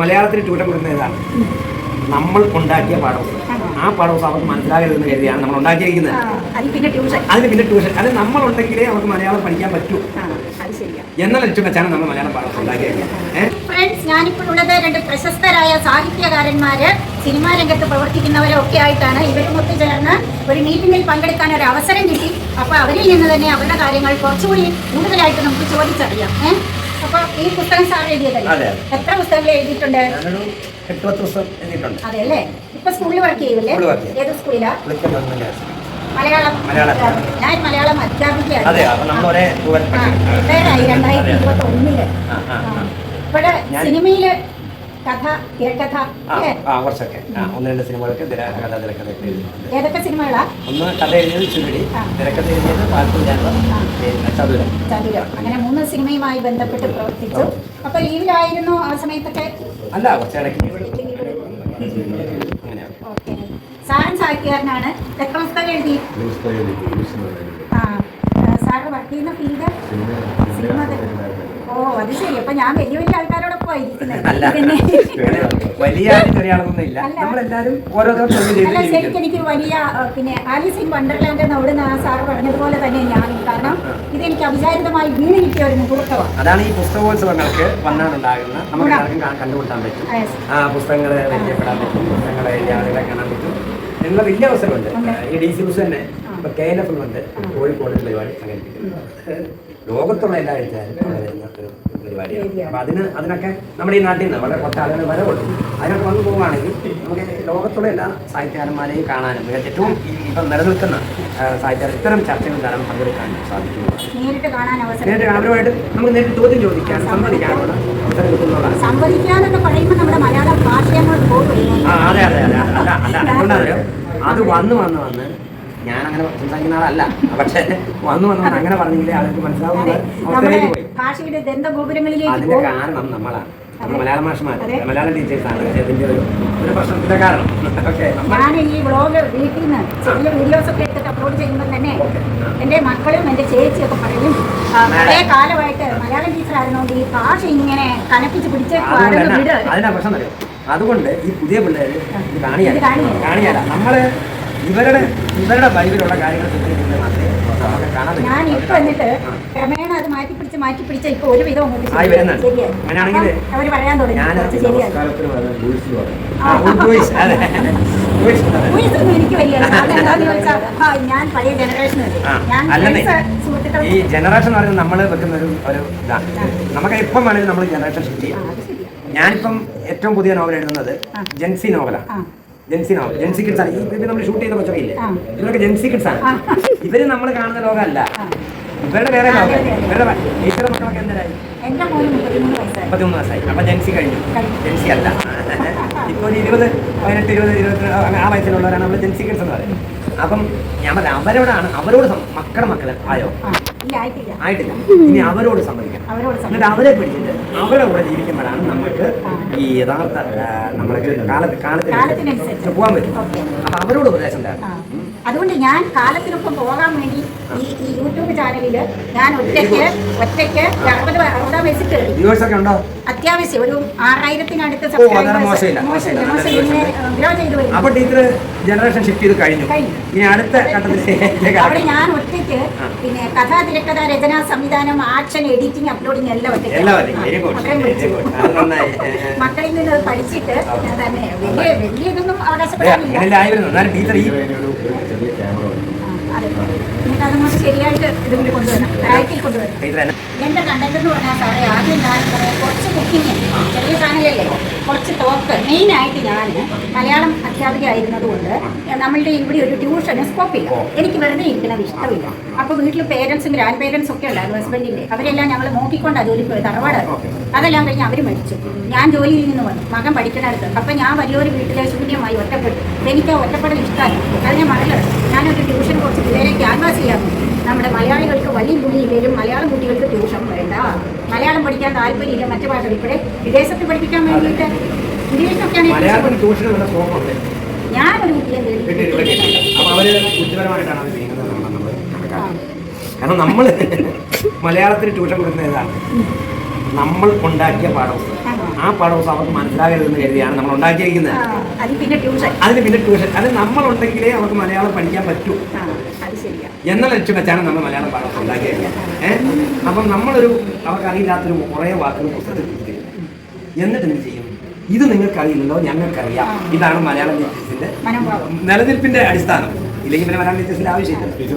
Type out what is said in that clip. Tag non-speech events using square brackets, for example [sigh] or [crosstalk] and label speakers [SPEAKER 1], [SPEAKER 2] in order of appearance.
[SPEAKER 1] മലയാളത്തിന് ട്യൂഷൻ കൊടുക്കുന്ന ഏതാണ് നമ്മൾ ഉണ്ടാക്കിയ പാഠപുസ്തകം ആ പാഠപുസ്തകം അവർക്ക് മനസ്സിലാകരുതെന്ന് കരുതിയാണ് നമ്മൾ ഉണ്ടാക്കിയിരിക്കുന്നത്. അതിന് പിന്നെ ട്യൂഷൻ അത് നമ്മൾ ഉണ്ടെങ്കിലേ അവർക്ക് മലയാളം പഠിക്കാൻ പറ്റൂ. എന്ന ലക്ഷ്യം വെച്ചാണ് നമ്മൾ മലയാളം പാഠപുസ്തകം ഉണ്ടാക്കിയിരിക്കുന്നത്.
[SPEAKER 2] ഫ്രണ്ട്സ് ഞാനിപ്പോൾ ഉള്ളത് രണ്ട് പ്രശസ്തരായ സാഹിത്യകാരന്മാര് സിനിമാ രംഗത്ത് പ്രവർത്തിക്കുന്നവരൊക്കെ ആയിട്ടാണ്. ഇവരും ഒത്തു ചേർന്ന് ഒരു മീറ്റിംഗിൽ പങ്കെടുക്കാൻ ഒരു അവസരം കിട്ടി. അപ്പോൾ അവരിൽ നിന്ന് തന്നെ അവരുടെ കാര്യങ്ങൾ കുറച്ചുകൂടി കൂടുതലായിട്ട് നമുക്ക് ചോദിച്ചറിയാം. ഏഹ് അപ്പോൾ ഈ പുസ്തകം സാർ എഴുതിയതല്ലേ? എത്ര പുസ്തകങ്ങൾ എഴുതിയിട്ടുണ്ട്?
[SPEAKER 1] എട്ട് പത്ത് പുസ്തകം എഴുതിയിട്ടുണ്ട്.
[SPEAKER 2] അതെ അല്ലേ? ഇപ്പൊ സ്കൂളിൽ വർക്ക്
[SPEAKER 1] സ്കൂളിൽ
[SPEAKER 2] ഏത് സ്കൂളിലാ. മലയാളം. ഞാൻ മലയാളം അധ്യാപികയാണ്.
[SPEAKER 1] അപ്പൊ
[SPEAKER 2] റിട്ടയറായി രണ്ടായിരത്തി ഇരുപത്തി
[SPEAKER 1] ഒന്നിൽ.
[SPEAKER 2] ഇവിടെ സിനിമയിൽ കഥ തിരക്കഥ
[SPEAKER 1] ആ,
[SPEAKER 2] അല്ലേ?
[SPEAKER 1] ആ കുറച്ചൊക്കെ. ആ ഒന്ന് രണ്ട് സിനിമകൾക്ക് തിര- കഥ തിരക്കഥ എഴുതിയിട്ടുണ്ട്.
[SPEAKER 2] ഏതൊക്കെ സിനിമകളാ?
[SPEAKER 1] ഒന്ന് കഥ എഴുതിയത് ചുരുടി തിരക്കഥ എഴുതിയത് ചതുരം.
[SPEAKER 2] ചതുരം. അങ്ങനെ മൂന്ന് സിനിമയുമായി ബന്ധപ്പെട്ട് പ്രവർത്തിച്ചു. അപ്പൊ ലീവിലായിരുന്നു ആ സമയത്തൊക്കെ?
[SPEAKER 1] അല്ല കുറച്ചിടയ്ക്ക്
[SPEAKER 2] ഓക്കെ. സാഹിത്യകാരനാണ്. എത്ര പുസ്തകം എഴുതി? ആ. സാറ് വർക്ക് ചെയ്യുന്ന ഫീൽഡ്? സിനിമ അത് ശരി. അപ്പൊ ഞാൻ വലിയ വലിയ ആൾക്കാരോടൊപ്പം
[SPEAKER 1] അങ്ങനെ വലിയ ചെറിയ ആളൊന്നും ഇല്ല നമ്മളെല്ലാരും ഓരോരോ
[SPEAKER 2] ശരിക്കും എനിക്ക് വലിയ പിന്നെ ആലീസ് ഇൻ വണ്ടർലാൻഡ് എന്ന് അവിടുന്ന് ആ സാറ് പറഞ്ഞതുപോലെ തന്നെ ഞാൻ കാരണം ഇത് എനിക്ക് അവിചാരിതമായി വീണ് കിട്ടിയ ഒരു മുഹൂർത്തമാണ്.
[SPEAKER 1] അതാണ് ഈ പുസ്തകോത്സവങ്ങൾക്ക് വന്നാലുണ്ടാകുന്ന നമുക്ക് കണ്ടുപിടുത്താൻ പറ്റും. ആ പുസ്തകങ്ങളെ പരിചയപ്പെടാൻ പറ്റും. പുസ്തകങ്ങളെ ആളുകളെ കാണാൻ പറ്റും. എന്നുള്ള വലിയ അവസരമുണ്ട്. ഈ ഡി സി ബുസ് തന്നെ. ഇപ്പൊ കെ എൻ എഫ് ഉണ്ട്. കോഴിക്കോട് പരിപാടി സംഘടിപ്പിക്കുന്നത് ലോകത്തുള്ള എല്ലാ എഴുത്തുകാരും അവിടെ വരുന്ന ഒരു പരിപാടിയാണ്. അപ്പൊ അതിന് അതിനൊക്കെ നമ്മുടെ ഈ നാട്ടിൽ നിന്ന് വളരെ കുറച്ച് ആളുകൾ വരവുള്ളൂ അതിനൊക്കെ വന്നു പോവുകയാണെങ്കിൽ നമുക്ക് ലോകത്തുള്ള എല്ലാ സാഹിത്യകാരന്മാരെയും കാണാനും ഏറ്റവും ഇപ്പം നിലനിൽക്കുന്ന ആ, ഇത്തരം ചർച്ചകൾ തരം പങ്കെടുക്കാനും സാധിക്കുന്നു.
[SPEAKER 2] നേരിട്ട് കാണാൻ
[SPEAKER 1] അവരുമായിട്ട് നമുക്ക് നേരിട്ട് ചോദ്യം ചോദിക്കാൻ സംവദിക്കാനുള്ള അവസരം കിട്ടുന്നതാണ്.
[SPEAKER 2] സംവദിക്കാന്നൊക്കെ പറയുമ്പോൾ നമ്മുടെ മലയാള ഭാഷയോട് പോകും?
[SPEAKER 1] ആ അതെ അതെ അതെ. അല്ല അല്ല [laughs] അതുകൊണ്ടറിയോ അത് വന്ന് വന്ന് വന്ന് ഞാൻ അങ്ങനെ സംസാരിക്കുന്ന ആളല്ല. പക്ഷെ വന്നു വന്നു അങ്ങനെ പറഞ്ഞെങ്കിലേ ആൾക്ക് മനസ്സിലാവുന്നത്
[SPEAKER 2] ഭാഷയുടെ
[SPEAKER 1] അതിന്റെ കാരണം നമ്മളാണ്. നമ്മൾ. മലയാള
[SPEAKER 2] അതെ.
[SPEAKER 1] മലയാളം ടീച്ചേഴ്സാണ്. ഇതിന്റെ ഒരു ഒരു പ്രശ്നത്തിന്റെ കാരണം. ഓക്കെ
[SPEAKER 2] ഞാൻ ഈ വ്ളോഗ് വീട്ടിൽ നിന്ന് ചെറിയ വീഡിയോസ് ഒക്കെ എടുത്തിട്ട് അപ്ലോഡ് ചെയ്യുമ്പോൾ തന്നെ എന്റെ മക്കളും എന്റെ ചേച്ചിയൊക്കെ പറയും കുറേ കാലമായിട്ട് മലയാളം ടീച്ചർ ആയിരുന്നോണ്ട് ഈ ഭാഷ ഇങ്ങനെ കനപ്പിച്ച് പിടിച്ചേക്കും
[SPEAKER 1] അതുകൊണ്ട്
[SPEAKER 2] അതൊന്ന് വിട്.
[SPEAKER 1] അതിനാ പ്രശ്നം അറിയോ അതുകൊണ്ട് ഈ പുതിയ
[SPEAKER 2] പിള്ളേര് കാണിയാല?
[SPEAKER 1] കാണിയാല? നമ്മൾ ഇവരുടെ ഇവരുടെ ബൈബിലുള്ള കാര്യങ്ങൾ ചിന്തിക്കുന്നത് മാത്രമേ നമുക്ക് കാണാൻ പറ്റൂ.
[SPEAKER 2] ഞാൻ ഇപ്പൊ എന്നിട്ട് ക്രമേണ അത് മാറ്റി പിടിച്ച് മാറ്റി പിടിച്ച് ഇപ്പൊ ഒരു വിധം അങ്ങോട്ട്
[SPEAKER 1] ആയി വരുന്നുണ്ട്.
[SPEAKER 2] ശരിയായി
[SPEAKER 1] അങ്ങനെയാണെങ്കിൽ
[SPEAKER 2] അവർ പറയാൻ തുടങ്ങി
[SPEAKER 1] ഞാൻ
[SPEAKER 2] കുറച്ച് ശരിയായി
[SPEAKER 1] ആ, ഉദ്ദേശ്, അതെ. ഉദ്ദേശ്, അതെ.
[SPEAKER 2] ഊഹിച്ചൊന്നും എനിക്ക് വലിയ അതെന്താന്ന് [laughs] ചോദിച്ചാൽ ആ, ഞാൻ പഴയ ജനറേഷൻ
[SPEAKER 1] ആ,
[SPEAKER 2] ഞാൻ
[SPEAKER 1] അല്ലെന്നേ.
[SPEAKER 2] friends, സുഹൃത്തുക്കൾ
[SPEAKER 1] ഈ ജനറേഷൻ എന്ന് പറയുന്നത് നമ്മൾ വെക്കുന്ന ഒരു ഒരു ഇതാണ് നമുക്ക് എപ്പം വേണമെങ്കിലും നമ്മൾ ജനറേഷൻ ഷിഫ്റ്റ്
[SPEAKER 2] ആ,
[SPEAKER 1] ചെയ്യാം
[SPEAKER 2] അത് ശരിയാ.
[SPEAKER 1] ഞാനിപ്പം ഏറ്റവും പുതിയ നോവൽ എഴുതുന്നത്
[SPEAKER 2] ആ.
[SPEAKER 1] ജെൻസി നോവലാണ്
[SPEAKER 2] ആ.
[SPEAKER 1] ജെൻസി ജെൻസി കിഡ്സ് ആണ്. ഈ ഇത് നമ്മൾ ഷൂട്ട് ചെയ്ത
[SPEAKER 2] ആ.
[SPEAKER 1] ഇവരൊക്കെ ജെൻസി കിഡ്സ് ആണ്. ഇവർ നമ്മൾ കാണുന്ന ലോകമല്ല. ഇവരുടെ വേറെ ലോകം. ഇവരുടെ ടീച്ചറുടെ മക്കളൊക്കെ
[SPEAKER 2] മോന് മുപ്പത്തിമൂന്ന് വയസ്സായി.
[SPEAKER 1] അപ്പൊ ജെൻസി കഴിഞ്ഞു.
[SPEAKER 2] കഴിഞ്ഞു.
[SPEAKER 1] ജെൻസി അല്ല. ഇപ്പൊ ഒരു ഇരുപത് പതിനെട്ട് ഇരുപത് ഇരുപത്തി ആ വയസ്സിലുള്ളവരാണ് നമ്മൾ ജെൻസി കിഡ്സ് എന്ന് പറയുന്നത്. അപ്പം ഞാൻ പറയാം അവരോടാണ് അവരോട് മക്കളുടെ മക്കളെ ആയോ?
[SPEAKER 2] ഇല്ല ആയിട്ടില്ല.
[SPEAKER 1] ആയിട്ടില്ല. ഇനി അവരോട് സമ്മതിക്കണം.
[SPEAKER 2] അവരോട്
[SPEAKER 1] എന്നിട്ട് അവരെ പിടിച്ചിട്ട് അവരുടെ കൂടെ ജീവിക്കുമ്പോഴാണ് നമുക്ക് ഈ യഥാർത്ഥ നമ്മൾക്ക് നമ്മുടെ കാലത്ത്
[SPEAKER 2] കാലത്തിനനുസരിച്ച്.
[SPEAKER 1] കാലത്തിനനുസരിച്ച് പോകാൻ പറ്റും. അപ്പൊ അവരോട് ഉപദേശം തരണം
[SPEAKER 2] അതുകൊണ്ട് ഞാൻ കാലത്തിനൊപ്പം പോകാൻ വേണ്ടി ഈ ഈ യൂട്യൂബ് ചാനലിൽ ഞാൻ ഒറ്റയ്ക്ക് ഒറ്റയ്ക്ക് അറുപത് അറുപതാം വയസ്സിൽ കയറി
[SPEAKER 1] ഉണ്ടോ?
[SPEAKER 2] അത്യാവശ്യം ഒരു ആറായിരത്തിനടുത്ത്
[SPEAKER 1] അപ്പൊ ടീച്ചർ ജനറേഷൻ ഷിഫ്റ്റ് ചെയ്ത് കഴിഞ്ഞു. ഇനി അടുത്ത
[SPEAKER 2] അവിടെ ഞാൻ ഒറ്റയ്ക്ക് പിന്നെ കഥാ തിരക്കഥ രചന സംവിധാനം ആക്ഷൻ എഡിറ്റിംഗ് അപ്ലോഡിംഗ് എല്ലാം ഒറ്റയ്ക്ക്. [laughs] മക്കളിൽ നിന്ന് പഠിച്ചിട്ട് ഞാൻ തന്നെ വലിയ വലിയ ഇതൊന്നും അവകാശപ്പെടാനില്ല.
[SPEAKER 1] ടീച്ചർ ഈ
[SPEAKER 2] ശരിയായിട്ട് ഇതിൽ കൊണ്ടുവരണം. റാക്കിൽ കൊണ്ടുവരണം. എന്റെ കണ്ടന്റ് എന്ന് പറഞ്ഞാൽ സാറേ ആദ്യം ഞാൻ കുക്കിങ് ചെറിയ ചാനലല്ലേ? കുറച്ച് ടോക്ക് മെയിനായിട്ട് ഞാൻ മലയാളം അധ്യാപിക ആയിരുന്നതുകൊണ്ട് നമ്മളുടെ ഇവിടെ ഒരു ട്യൂഷൻ സ്കോപ്പില്ല എനിക്ക് വെറുതെ ഇരിക്കണത് ഇഷ്ടമില്ല. അപ്പോൾ വീട്ടിൽ പേരൻസും ഗ്രാൻഡ് പേരൻസും ഒക്കെ ഉണ്ടായിരുന്നു ഹസ്ബൻഡിന്റെ അവരെല്ലാം ഞങ്ങൾ നോക്കിക്കൊണ്ട് ജോലി പോയി തറവാടായിരുന്നു അതെല്ലാം കഴിഞ്ഞ് അവർ മരിച്ചു. ഞാൻ ജോലിയിൽ നിന്ന് വന്നു. മകൻ പഠിക്കണടുത്ത് അപ്പം ഞാൻ വലിയൊരു വീട്ടിലെ ശൂന്യമായി ഒറ്റപ്പെട്ടു. എനിക്ക് ആ ഒറ്റപ്പെടൽ ഇഷ്ടമായി അതിനെ ഞാൻ മറന്നത് ഞാനൊരു ട്യൂഷൻ കുറച്ച് പിള്ളേരെ ക്യാൻവാസ് ചെയ്യാൻ നോക്കി. നമ്മുടെ മലയാളികൾക്ക് വലിയ കുട്ടിയിലും മലയാളം കുട്ടികൾക്ക് ട്യൂഷൻ വേണ്ട. മലയാളം പഠിക്കാൻ താല്പര്യമില്ല മറ്റു ഭാഷ ഇവിടെ വിദേശത്ത് പഠിപ്പിക്കാൻ വേണ്ടിയിട്ട്
[SPEAKER 1] ഉണ്ട്.
[SPEAKER 2] ഞാനൊരു
[SPEAKER 1] കാരണം നമ്മൾ മലയാളത്തിന് ട്യൂഷൻ കൊടുക്കുന്ന ഏതാണ് നമ്മൾ ഉണ്ടാക്കിയ പാഠപുസ്തകം.
[SPEAKER 2] ആ
[SPEAKER 1] പാഠപുസ്തകം അവർക്ക് മനസ്സിലാകരുതെന്ന് കരുതിയാണ് നമ്മൾ ഉണ്ടാക്കിയിരിക്കുന്നത്. അതിന് പിന്നെ ട്യൂഷൻ അത് നമ്മളുണ്ടെങ്കിലേ അവർക്ക് മലയാളം പഠിക്കാൻ പറ്റൂ. എന്ന ലക്ഷ്യം വെച്ചാണ് നമ്മൾ മലയാളം പാഠം ഉണ്ടാക്കിയത് ഏഹ് അപ്പം നമ്മളൊരു അവർക്ക് അറിയില്ലാത്തൊരു കുറേ വാക്കുകൾ പുസ്തകത്തിൽ എന്നിട്ട് എന്ത് ചെയ്യും? ഇത് നിങ്ങൾക്കറിയില്ലല്ലോ ഞങ്ങൾക്കറിയാം. ഇതാണ് മലയാളം
[SPEAKER 2] മനോഭാവം.
[SPEAKER 1] നിലനിൽപ്പിന്റെ അടിസ്ഥാനം. ഇല്ലെങ്കിൽ പിന്നെ മലയാളം ലിറ്ററേച്ചറിന്റെ ആവശ്യമില്ല.